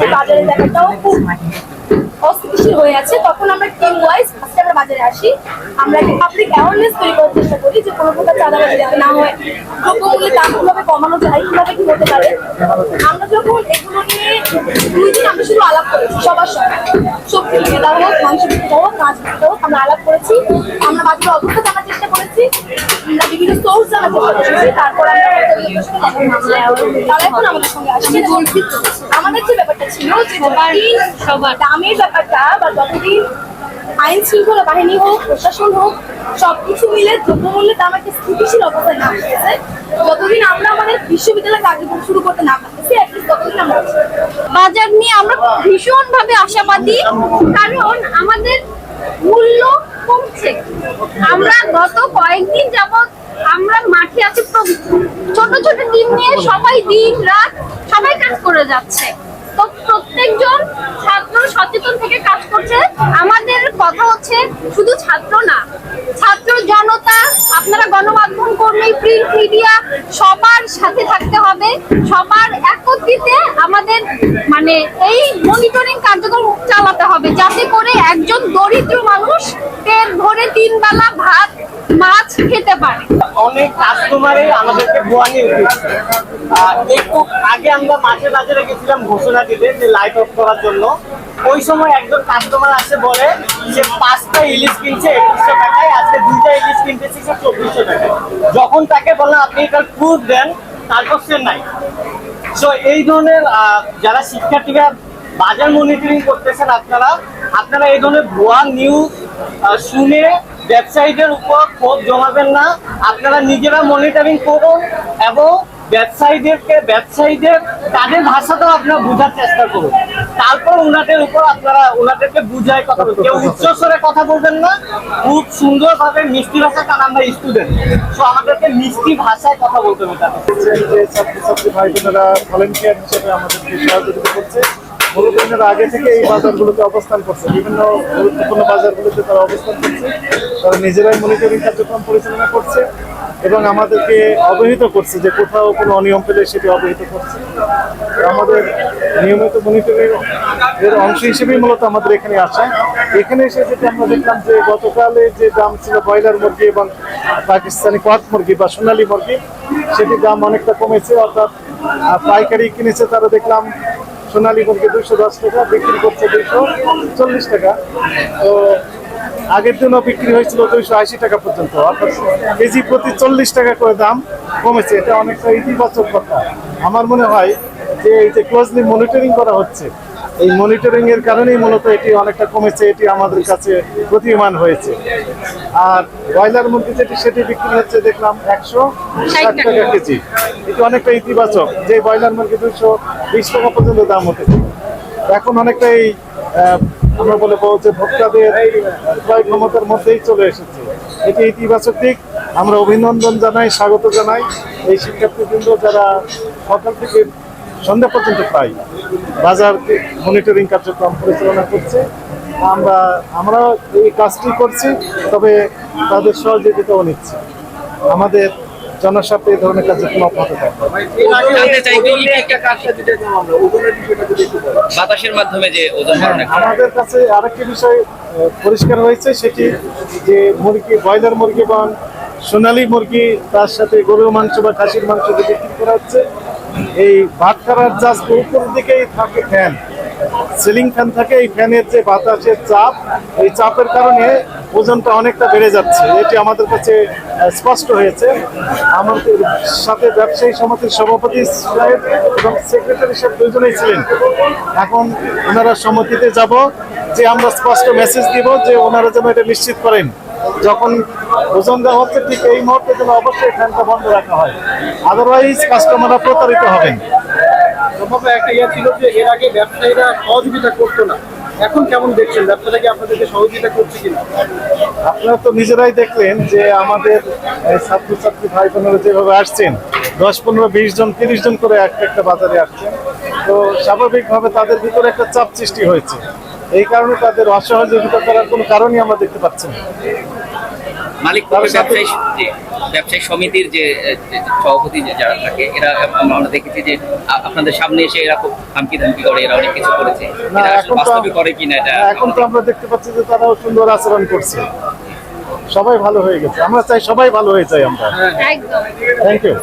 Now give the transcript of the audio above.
যে বাজারের ব্যাপারটাও খুব অস্থিতিশীল হয়ে আছে। তখন আমরা টিম ওয়াইজ ফার্স্টে আমরা বাজারে আসি। আমরা একটা পাবলিক অ্যাওয়ারনেস তৈরি করার চেষ্টা করি যে কোনো প্রকার চাঁদাবাজি যাতে না হয়। দ্রব্যমূল্যের দাম কীভাবে কমানো যায়, কীভাবে কি হতে পারে। আমরা যখন এগুলো নিয়ে দুই দিন আমরা শুধু আলাপ করেছি, সবার সঙ্গে। সবজি বিক্রেতা হোক, মাংস বিক্রেতা হোক, মাছ বিক্রেতা হোক, আমরা আলাপ করেছি। আমরা বাজারের অবস্থা জানার চেষ্টা করেছি। বিভিন্ন সোর্স তারপর আমাদের ব্যাপারটা ছিল ব্যাপারটা বা যতদিন আইন শৃঙ্খলা বাহিনী হোক প্রশাসন হোক সবকিছু মিলে দ্রব্যমূল্যের দাম একটা স্থিতিশীল অবস্থায় না যতদিন আমরা আমাদের বিশ্ববিদ্যালয় কার্যক্রম শুরু করতে না পারতেছি ততদিন আমরা। বাজার নিয়ে আমরা ভীষণ ভাবে আশাবাদী, কারণ আমরা গত কয়েকদিন যাবত আমরা মাঠে আছি ছোট ছোট টিম নিয়ে সবাই দিন রাত সবাই কাজ করে যাচ্ছে। তো প্রত্যেকজন ছাত্র সচেতন থেকে কাজ করছে। আমাদের কথা হচ্ছে শুধু ছাত্র না, ছাত্র জনতা, আপনারা গণমাধ্যম কর্মী প্রিন্ট মিডিয়া সবার সাথে থাকতে হবে। সবার একত্রিত আমাদের মানে এই হবে। যাতে করে একজন দরিদ্র মানুষ পেট ভরে তিন বেলা ভাত, মাছ খেতে পারে। অনেক কাস্টমারই আমাদেরকে ভুয়া নিয়ে উঠেছে। একটু আগে আমরা মাঠে বাজারে গেছিলাম ঘোষণা দিতে যে লাইট অফ করার জন্য। ওই সময় একজন কাস্টমার আসে, বলে যে পাঁচটা ইলিশ কিনছে একুশশো টাকায়, আজকে দুইটা ইলিশ কিনতেছি, সে চব্বিশশো টাকায়। যখন তাকে বললাম, আপনি এটার প্রুফ দেন, তারপর সে নাই। সো এই ধরনের যারা শিক্ষার্থীরা বাজার মনিটরিং করতেছেন আপনারা। আপনারা এই ধরনের ভুয়া নিউজ শুনে ব্যবসায়ীদের উপর ক্ষোভ জমাবেন না। আপনারা নিজেরা মনিটরিং করুন এবং ব্যবসায়ীদেরকে ব্যবসায়ীদের তাদের ভাষাটাও আপনারা বোঝার চেষ্টা করুন। তারপর ওনাদের উপর আপনারা ওনাদেরকে বুঝায় কথা বলবেন কেউ উচ্চস্বরে কথা বলবেন না। খুব সুন্দরভাবে মিষ্টি ভাষা কারণ আমরা স্টুডেন্ট সো আমাদেরকে মিষ্টি ভাষায় কথা বলতে হবে তাদের। ছাত্রছাত্রী ভাই বোনেরা ভলেন্টিয়ার হিসেবে আমাদেরকে সহযোগিতা করছে। এনারা আগে থেকে এই বাজারগুলোতে অবস্থান করছে। বিভিন্ন গুরুত্বপূর্ণ বাজারগুলোতে তারা অবস্থান করছে। তারা নিজেরাই মনিটরিং কার্যক্রম পরিচালনা করছে এবং আমাদেরকে অবহিত করছে যে কোথাও কোনো অনিয়ম পেলে সেটি অবহিত করছে। আমাদের নিয়মিত মনিটরিং এর অংশ হিসেবেই মূলত আমাদের এখানে আসা। এখানে এসে যেটা আমরা দেখলাম যে গতকালে যে দাম ছিল ব্রয়লার মুরগি এবং পাকিস্তানি কোয়াত মুরগি বা সোনালী মুরগি, সেটির দাম অনেকটা কমেছে। অর্থাৎ পাইকারি কিনেছে তারা দেখলাম সোনালী মুরগি দুইশো দশ টাকা, বিক্রি করছে দুইশো চল্লিশ টাকা। তো আগের দিনও বিক্রি হয়েছিল দুইশো আশি টাকা পর্যন্ত। অর্থাৎ কেজি প্রতি চল্লিশ টাকা করে দাম কমেছে। এটা অনেকটা ইতিবাচক কথা। আমার মনে হয় যে এই যে ক্লোজলি মনিটরিং করা হচ্ছে এই মনিটরিং এর কারণেই মূলত এটি অনেকটা কমেছে এটি আমাদের কাছে প্রতীয়মান হয়েছে। আর ব্রয়লার মুরগি যেটি সেটি বিক্রি হচ্ছে দেখলাম একশো ষাট টাকা কেজি। এটি অনেকটা ইতিবাচক যে ব্রয়লার মুরগি দুইশো বিশ টাকা পর্যন্ত দাম হতে এখন অনেকটাই আমরা বলে যে ভোক্তাদের ক্রয় ক্ষমতার মধ্যেই চলে এসেছে। এটি ইতিবাচক দিক। আমরা অভিনন্দন জানাই স্বাগত জানাই এই শিক্ষার্থীবৃন্দ যারা সকাল থেকে সন্ধ্যা পর্যন্ত প্রায় বাজার মনিটরিং কার্যক্রম পরিচালনা করছে। আমরা আমরা এই কাজটি করছি তবে তাদের সহযোগিতাও নিচ্ছি। আমাদের জনস্বার্থে এই ধরনের কার্যক্রম অব্যাহত বাতাসের মাধ্যমে যে ওজন আমাদের কাছে আরেকটি বিষয় পরিষ্কার হয়েছে সেটি যে মুরগি ব্রয়লার মুরগি এবং সোনালী মুরগি তার সাথে গরুর মাংস বা খাসির মাংস বিক্রি করা হচ্ছে। এই ভাত খাওয়ার জাস্ট উপরের দিকেই থাকে ফ্যান সিলিং ফ্যান থাকে, এই ফ্যানের যে বাতাসের চাপ, এই চাপের কারণে ওজনটা অনেকটা বেড়ে যাচ্ছে। এটি আমাদের কাছে স্পষ্ট হয়েছে। আমাদের সাথে ব্যবসায়ী সমিতির সভাপতি সাহেব এবং সেক্রেটারি সাহেব দুজনেই ছিলেন। এখন ওনারা সমিতিতে যাব, যে আমরা স্পষ্ট মেসেজ দিব যে ওনারা যেন এটা নিশ্চিত করেন। যখন ওজন দেওয়া হচ্ছে ঠিক এই মুহূর্তে যেন অবশ্যই ফ্যানটা বন্ধ রাখা হয়। আদারওয়াইজ কাস্টমাররা প্রতারিত হবেন। একটা ইয়ে ছিল যে এর আগে ব্যবসায়ীরা সহযোগিতা করতো না। এখন কেমন দেখছেন? ব্যবসাটা কি আপনাদেরকে সহযোগিতা করছে কিনা? আপনারা তো নিজেরাই দেখলেন যে আমাদের ছাত্রছাত্রী ভাই বোনেরা যেভাবে আসছেন দশ পনেরো বিশ জন তিরিশ জন করে একটা একটা বাজারে আসছেন। তো স্বাভাবিকভাবে তাদের ভিতরে একটা চাপ সৃষ্টি হয়েছে। এই কারণে তাদের অসহযোগিতা করার কোনো কারণই আমরা দেখতে পাচ্ছি না। মালিক ব্যবসায়ী যে ব্যবসায়ী সমিতির যে সভাপতি যে যারা থাকে এরা আমরা আমরা দেখেছি যে আপনাদের সামনে এসে এরা খুব হামকি ধামকি করে এরা অনেক কিছু করেছে। না এখন তো বাস্তবে করে কিনা এটা এখন তো আমরা দেখতে পাচ্ছি যে তারাও সুন্দর আচরণ করছে। সবাই ভালো হয়ে গেছে। আমরা চাই সবাই ভালো হয়ে যায় আমরা। একদম। Thank you